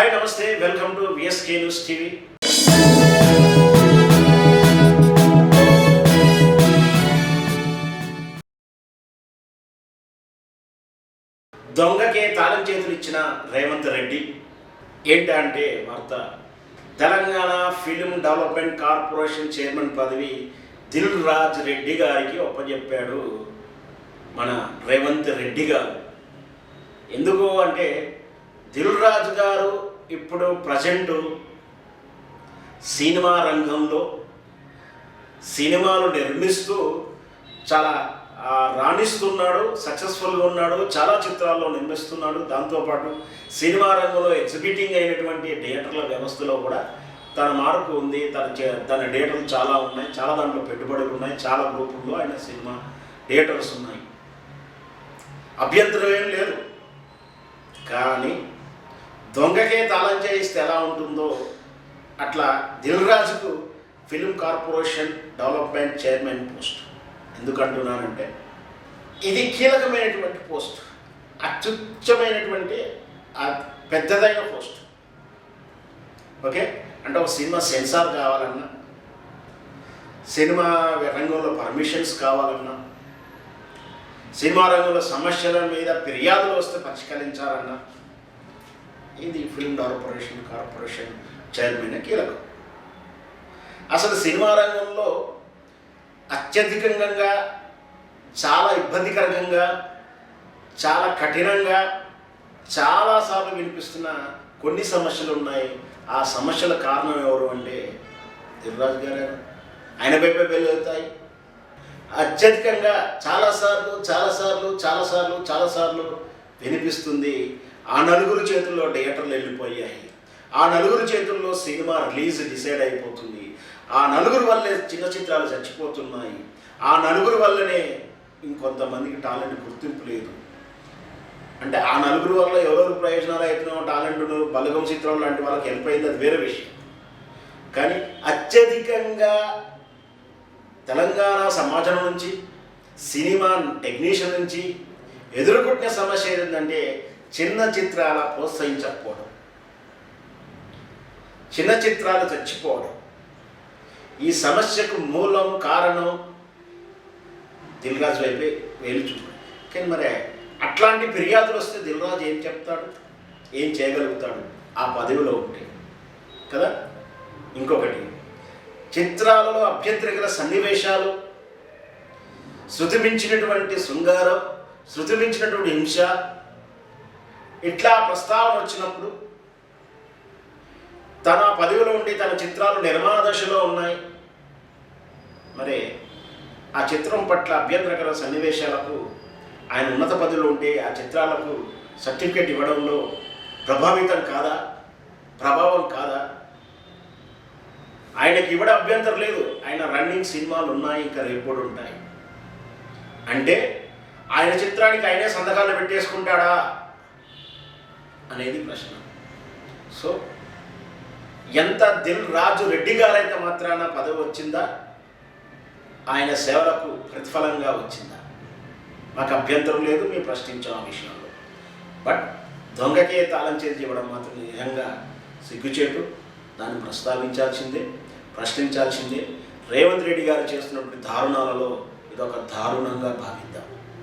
Hi namaste. Welcome to VSK news TV దొంగకే తాళం చేతులు ఇచ్చిన రేవంత్ రెడ్డి ఏంటంటే వార్త? Telangana film development corporation chairman పదవి దిల్ రాజ్ రెడ్డి గారికి ఒప్పజెప్పాడు మన రేవంత్ రెడ్డి గారు. ఎందుకు అంటే దిల్ రాజు గారు ఇప్పుడు ప్రజెంటు సినిమా రంగంలో సినిమాలు నిర్మిస్తూ చాలా రాణిస్తున్నాడు సక్సెస్ఫుల్గా ఉన్నాడు చాలా చిత్రాల్లో నిర్మిస్తున్నాడు. దాంతోపాటు సినిమా రంగంలో ఎగ్జిబిటింగ్ అయినటువంటి థియేటర్ల వ్యవస్థలో కూడా తన మార్పు ఉంది. తన తన థియేటర్లు చాలా ఉన్నాయి. చాలా దాంట్లో పెట్టుబడులు ఉన్నాయి. చాలా గ్రూపుల్లో ఆయన సినిమా థియేటర్స్ ఉన్నాయి. అభ్యంతరం ఏం లేదు. కానీ దొంగకే తాళం చేయిస్తే ఎలా ఉంటుందో అట్లా దిల్ రాజుకు film corporation development chairman post. ఎందుకంటున్నానంటే ఇది కీలకమైనటువంటి పోస్ట్. అత్యుచ్చమైనటువంటి పెద్దదైన పోస్ట్. ఓకే? అంటే ఒక సినిమా సెన్సార్ కావాలన్నా సినిమా రంగంలో పర్మిషన్స్ కావాలన్నా సినిమా రంగంలో సమస్యల మీద ఫిర్యాదులు వస్తే పరిష్కరించాలన్నా ఇది ఫిల్మ్ కార్పొరేషన్ కార్పొరేషన్ చైర్మన్ కీలకం. అసలు సినిమా రంగంలో అత్యధికంగా చాలా ఇబ్బందికరంగా చాలా కఠినంగా చాలాసార్లు వినిపిస్తున్న కొన్ని సమస్యలు ఉన్నాయి. ఆ సమస్యల కారణం ఎవరు అంటే దిల్రాజు గారు. ఆయన వైపే వెళ్తాయి అత్యధికంగా చాలాసార్లు చాలాసార్లు చాలాసార్లు చాలాసార్లు వినిపిస్తుంది ఆ నలుగురు చేతుల్లో థియేటర్లు వెళ్ళిపోయాయి. ఆ నలుగురు చేతుల్లో సినిమా రిలీజ్ డిసైడ్ అయిపోతుంది. ఆ నలుగురు వల్లే చిన్న చిత్రాలు చచ్చిపోతున్నాయి. ఆ నలుగురు వల్లనే ఇంకొంతమందికి టాలెంట్ గుర్తింపు లేదు. అంటే ఆ నలుగురు వల్ల ఎవరెవరు ప్రయోజనాలు అవుతున్నాయో టాలెంట్ బలగం చిత్రం లాంటి వాళ్ళకి హెల్ప్ అయింది అది వేరే విషయం. కానీ అత్యధికంగా తెలంగాణ సమాజం నుంచి సినిమా టెక్నీషియన్ నుంచి ఎదుర్కొంటున్న సమస్య ఏంటంటే చిన్న చిత్రాల ప్రోత్సహించకపోవడం. చిన్న చిత్రాలు చచ్చిపోవడం ఈ సమస్యకు మూలం కారణం దిల్రాజు వైపే వేలు కానీ మరి అట్లాంటి ఫిర్యాదులు వస్తే దిల్రాజు ఏం చెప్తాడు? ఏం చేయగలుగుతాడు? ఆ పదవిలో ఉంటే. కదా? ఇంకొకటి చిత్రాలలో అభ్యంతరికల సన్నివేశాలు శృతిమించినటువంటి శృంగారం శృతిమించినటువంటి హింస ఇట్లా ప్రస్తావన వచ్చినప్పుడు తన పదవిలో ఉండి తన చిత్రాలు నిర్మాణ దశలో ఉన్నాయి. మరి ఆ చిత్రం పట్ల అభ్యంతరకర సన్నివేశాలకు ఆయన ఉన్నత పదవిలో ఉండే ఆ చిత్రాలకు సర్టిఫికేట్ ఇవ్వడంలో ప్రభావితం కాదా? ప్రభావం కాదా? ఆయనకి ఇవ్వడం అభ్యంతరం లేదు. ఆయన రన్నింగ్ సినిమాలు ఉన్నాయి ఇంకా రేపు ఉంటాయి. అంటే ఆయన చిత్రానికి ఆయనే సంతకాలు పెట్టేసుకుంటాడా అనేది ప్రశ్న. సో ఎంత దిల్ రాజు రెడ్డి గారైతే మాత్రాన పదవి వచ్చిందా? ఆయన సేవలకు ప్రతిఫలంగా వచ్చిందా? మాకు అభ్యంతరం లేదు మేము ప్రశ్నించాం ఆ విషయంలో. బట్ దొంగకే తాళం చేసి ఇవ్వడం మాత్రం నిజంగా సిగ్గుచేటు. దాన్ని ప్రస్తావించాల్సిందే ప్రశ్నించాల్సిందే. రేవంత్ రెడ్డి గారు చేస్తున్నటువంటి దారుణాలలో ఇదొక దారుణంగా భావిద్దాం.